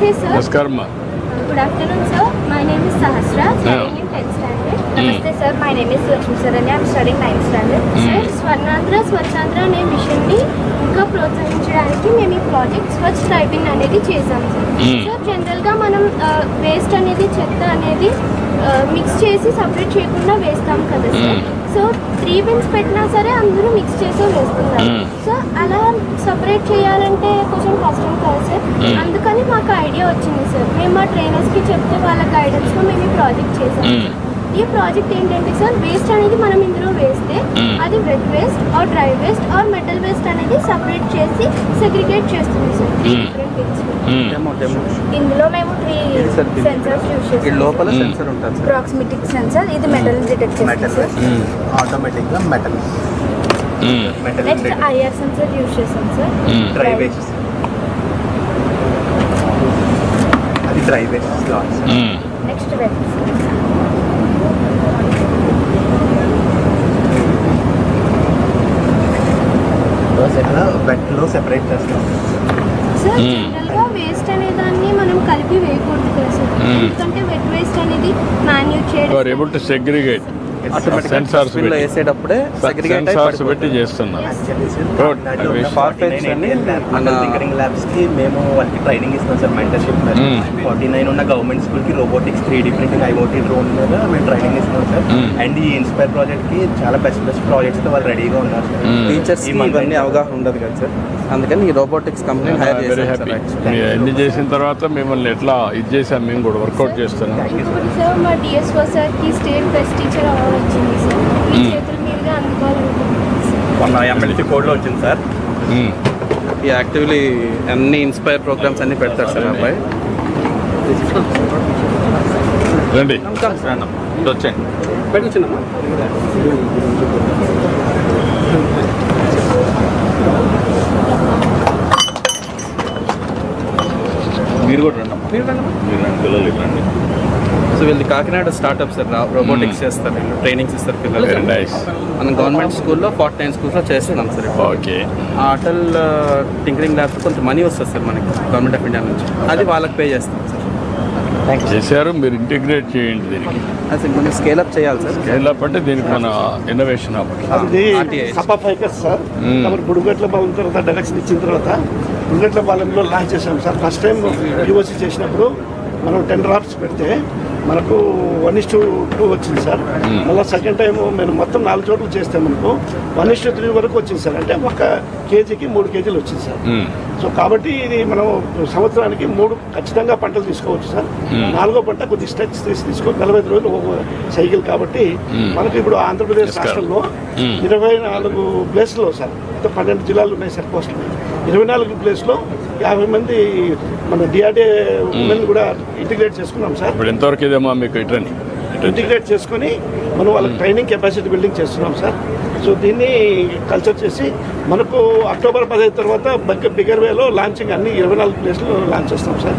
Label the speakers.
Speaker 1: Hey sir,
Speaker 2: నమస్కారం
Speaker 1: sir. My name is Sahasra, studying in 10th standard.
Speaker 3: నమస్తే sir my name is Lakshmi Saranya I'm studying ninth standard
Speaker 1: Sir, Swarnandhra Swachhandhra అనే మిషన్ని ఇంకా ప్రోత్సహించడానికి మేము ఈ ప్రాజెక్ట్ స్వచ్ఛ typing అనేది చేసాం సార్. సార్ జనరల్గా మనం వేస్ట్ అనేది చెత్త అనేది మిక్స్ చేసి సపరేట్ చేయకుండా వేస్తాం కదా సార్. సో త్రీ బిన్స్ పెట్టినా సరే అందరూ మిక్స్ చేసే వేస్తున్నారు. సో అలా సపరేట్ చేయాలంటే కొంచెం కష్టం కదా సార్
Speaker 2: Hmm.
Speaker 1: అందుకని మాకు ఐడియా వచ్చింది సార్ మేము మా ట్రైనర్స్కి చెప్తే వాళ్ళ గైడెన్స్లో మేము ఈ ప్రాజెక్ట్ చేసాం
Speaker 2: Hmm.
Speaker 1: ఈ ప్రాజెక్ట్ ఏంటంటే సార్ వేస్ట్ అనేది మనం ఇందులో వేస్తే
Speaker 2: Hmm.
Speaker 1: అది wet waste or dry waste or metal waste అనేది సపరేట్ చేసి సెగ్రిగేట్ చేస్తుంది సార్.
Speaker 2: Hmm.
Speaker 4: డెమో
Speaker 3: ఇందులో మేము త్రీ సెన్సర్స్ యూజ్
Speaker 4: ఈ
Speaker 3: చేస్తాం
Speaker 4: లోపల
Speaker 2: మ్మ్.
Speaker 4: సెన్సర్ ఉంటుంది సార్.
Speaker 3: ప్రాక్సిమిటిక్ సెన్సర్ ఇది మెటల్ డిటెక్ట్ చేస్తుంది
Speaker 2: ఉమ్.
Speaker 4: ఆటోమేటిక్గా metal
Speaker 3: next IR sensor use చేస్తాం సార్.
Speaker 4: డ్రై వేస్ట్ అది డ్రై వేస్ట్.
Speaker 3: నెక్స్ట్ వెట్
Speaker 4: అలా వెట్లో సెపరేట్ చేస్తాం
Speaker 1: సార్. జనరల్గా వేస్ట్ అనే దాన్ని మనం కలిపి వేయకూడదు కదా సార్. ఎందుకంటే వెట్ వేస్ట్ అనేది మాన్యూట్ చేయడం
Speaker 2: able to
Speaker 4: వేసేటప్పుడే సెగ్రిగేట్
Speaker 2: సెన్సార్స్ పెట్టి చేస్తున్నారు. Good.
Speaker 4: కార్పొరేట్స్ అని మన థింకరింగ్ ల్యాబ్స్కి మేము వాళ్ళకి ట్రైనింగ్ ఇస్తాం సార్ మెంటర్షిప్. ఫార్టీ నైన్ ఉన్న గవర్నమెంట్ స్కూల్కి robotics three D printing IOT drone మీద మేము ట్రైనింగ్ ఇస్తున్నాం సార్. అండ్ ఈ ఇన్స్పైర్ ప్రాజెక్ట్కి చాలా బెస్ట్ బెస్ట్ ప్రాజెక్ట్స్తో వాళ్ళు రెడీగా ఉన్నారు సార్.
Speaker 2: Mm.
Speaker 5: టీచర్స్ ఇవన్నీ అవగాహన ఉండదు కదా సార్. అందుకని ఈ రోబోటిక్స్ కంపెనీ హైర్ చేశారు
Speaker 2: అన్ని చేసిన తర్వాత మిమ్మల్ని ఎట్లా ఇది చేసాం మేము కూడా వర్కౌట్ చేస్తున్నాం.
Speaker 1: ఇప్పుడు సార్ మా డిఎస్ఓ సార్కి స్టేట్ బెస్ట్ టీచర్ అవార్డు వచ్చింది సార్. మీ. చేతుల మీదుగా అందుకోవాలనుకుంటున్నాను సార్
Speaker 4: మొన్న ఎమ్మెల్సీ కోడ్లో వచ్చింది సార్.
Speaker 5: యాక్టివ్లీ అన్ని ఇన్స్పైర్ ప్రోగ్రామ్స్ అన్ని పెడతారు సార్ అబ్బాయి.
Speaker 2: రండి.
Speaker 4: వచ్చండి
Speaker 2: మీరు కూడా రండి మీరు రండి మీరు రండి పిల్లలు ఇటు రండి.
Speaker 5: సో వీళ్ళు కాకినాడ స్టార్ట్అప్ సార్ రోబోటిక్స్ చేస్తారు వీళ్ళు ట్రైనింగ్స్ ఇస్తారు
Speaker 2: నైస్
Speaker 5: మనం గవర్నమెంట్ స్కూల్లో ఫార్టీ నైన్ స్కూల్స్లో చేస్తున్నాం సార్.
Speaker 2: ఓకే
Speaker 5: ఆ అటల్ టింకరింగ్ ల్యాబ్స్ కొంత మనీ వస్తుంది సార్ మనకి గవర్నమెంట్ ఆఫ్ ఇండియా నుంచి. అది వాళ్ళకి పే చేస్తాం సార్.
Speaker 2: చేశారు మీరు ఇంటిగ్రేట్ చేయండి దీనికి.
Speaker 5: అది మనం స్కేల్ అప్ చేయాలి సార్.
Speaker 2: ఎలా అంటే దీనికి మన ఇన్నోవేషన్
Speaker 6: అది
Speaker 5: RTI.
Speaker 6: Supper Ficus sir. కాబట్టి బుడుగట్ల బాలం తర్వాత డైరెక్షన్ ఇచ్చిన తర్వాత బుడుగట్ల బాలంలో లాంచ్ చేసాం సార్. ఫస్ట్ టైం యూఓసి చేసినప్పుడు మనం టెన్ డ్రాప్స్ పెడితే మనకు వన్ ఇస్ టూ టూ వచ్చింది సార్. మళ్ళీ సెకండ్ టైం మేము మొత్తం నాలుగు చోట్ల చేస్తే మనకు వన్ ఇస్ టూ త్రీ వరకు వచ్చింది సార్. అంటే ఒక కేజీకి మూడు కేజీలు వచ్చింది సార్. సో కాబట్టి ఇది మనం సంవత్సరానికి మూడు ఖచ్చితంగా పంటలు తీసుకోవచ్చు సార్. నాలుగో పంట కొద్ది స్ట్రెచ్ తీసి తీసుకో నలభై ఐదు రోజులు ఒక సైకిల్ కాబట్టి మనకి ఇప్పుడు ఆంధ్రప్రదేశ్. రాష్ట్రంలో
Speaker 2: Hmm.
Speaker 6: ఇరవై నాలుగు ప్లేస్లో సార్ పన్నెండు జిల్లాలు ఉన్నాయి సార్ కోస్టల్ ఇరవై నాలుగు ప్లేస్లో యాభై మంది మన డిఆర్డీఏ ఉమెన్ కూడా ఇంటిగ్రేట్ చేసుకున్నాం సార్.
Speaker 2: ఇప్పుడు ఎంతవరకు ఇదేమో మీకు ఇటు రండి ఇటు రండి.
Speaker 6: ఇంటిగ్రేట్ చేసుకొని మనం వాళ్ళకి ట్రైనింగ్ కెపాసిటీ బిల్డింగ్ చేస్తున్నాం సార్. సో దీన్ని కల్చర్ చేసి మనకు అక్టోబర్ పదహైదు తర్వాత బిగ్గర్ వేలో లాంచింగ్ అన్ని ఇరవై నాలుగు ప్లేస్లో లాంచ్ చేస్తాం సార్.